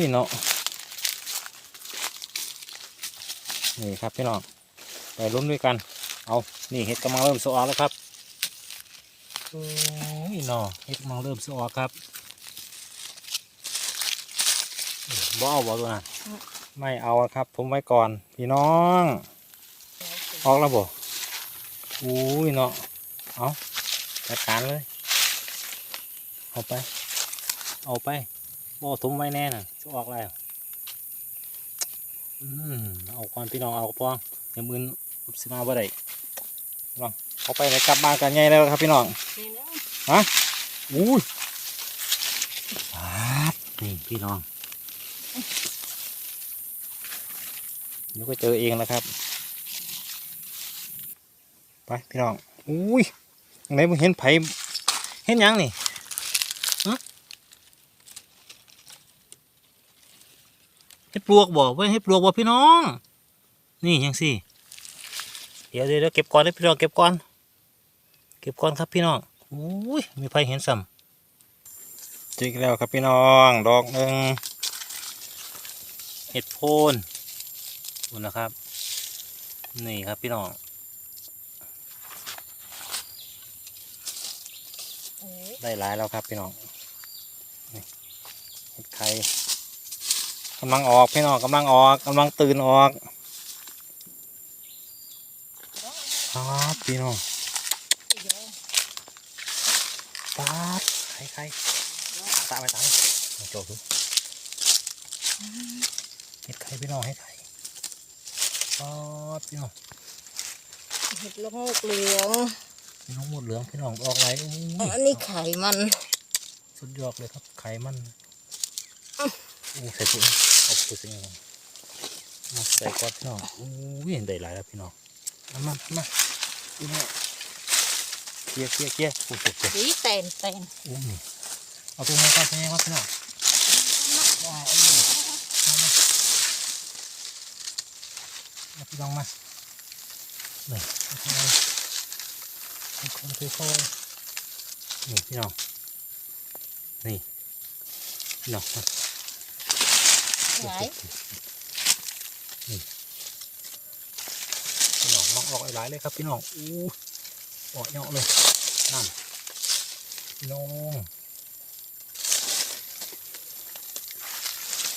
นี่เนาะนี่ครับพี่น้องไปลุ้นด้วยกัน เอานี่เห็ดกำลังเริ่มสออแล้วครับโอ้ยเนาะเห็ดกำลังเริ่มสออครับบ่เอาบ่ตัวนั้นไม่เอาครับ ผมไว้ก่อนพี่น้อง ออกแล้วบ่อุ้ยเนาะเอาจัดการเลย เอาไป เอาไป บ่ถุมไว้แน่น่ะจะออกแล้วอืมเอาก่อนพี่น้องเอาพองเดี๋ยวมือนสิมาบ่ได้ลองเอาไปเลยกลับบ้ากันใหญ่แล้วครับพี่น้องฮะอุ้ยนี่พี่น้องเดี๋ยวก็เจอเองแล้วครับ ไปพี่น้องอุ้ยไหนบ่เห็นไผเห็นยังนี่ฮะ เห็ดปลวกบ่เว้ยเห็ดปลวกบ่พี่น้อง นี่ยังสิเดี๋ยวเดี๋ยวเดี๋ยวเก็บก่อนเด้พี่น้องเก็บก่อน เก็บก่อนครับพี่น้องอุ้ยมีไผเห็นซ้ำจิกแล้วครับพี่น้อง ดอกหนึ่งเห็ดโพนอบคุณนะครับ นี่ครับพี่น้องได้หลายแล้วครับพี่น้องเห็ดไข่ กำลังออกพี่น้องกำลังออกกำลังตื่นออกครับพี่น้องเดี๋ยวปาดไข่ไข่ตามไปตามมาโจกดูเห็ดไข่พี่น้องเห็ดไข่ปาดพี่น้องเห็ดละโงกเหลืองพี่น้องหมดเหลืองพี่น้องออกไหลโอ้ยอันนี้ไข่มัน สุดยอดเลยครับไข่มันโอ้ใส่ถุง เอาไปใส่ยังมาใส่ก้อนพี่น้องโอ้ยได้หลายแล้วพี่น้องมามามาพี่น้องเคลียเคลียเคลียร์โอ้โหโอ้โหสีแตนแตนโอ้นี่เอาตัวนี้ก่อนตัวนี้ก่อนพี่น้องว้าวมามาเอาพี่น้องมานี่ค่อยๆค่อยๆนี่พี่น้องนี่พี่น้อง มาไหนพี่น้องมองออกหลายๆเลยครับพี่น้องอู้ออกเยอะเลยนั่นพี่น้อง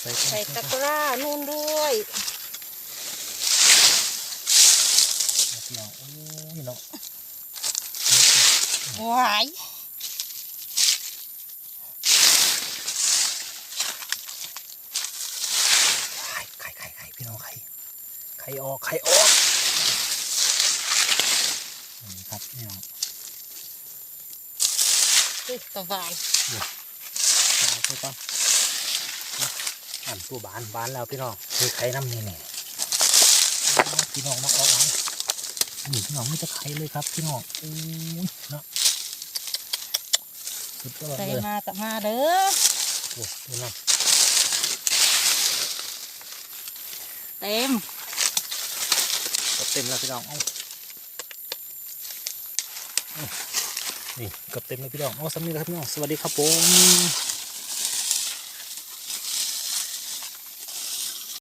ใส่ก่อนใส่ใส่ตะก่อนกร้านู่นด้วยพี่น้องอู้พี่น้องหวาย ไข่ไข่ไข่ไข่พี่น้องไข่ ไข่ออกไข่ออกนี่ครับพี่น้องติดตะวันเอาไปก่อนอันตัวบานบานแล้วพี่น้องคือไข่น้ำนี่เนี่ยพี่น้องมาออกหลังนี่พี่น้องไม่จะไข่เลยครับพี่น้องอู้ยเนาะสุดยอดใส่เลยมาตะมาเด้อโอ้ดูนะเต็ม เต็มแล้วพี่น้องเอานี่เกือบเต็มแล้วพี่น้องโอ้สำนีแล้วครับพี่น้องสวัสดีครับผม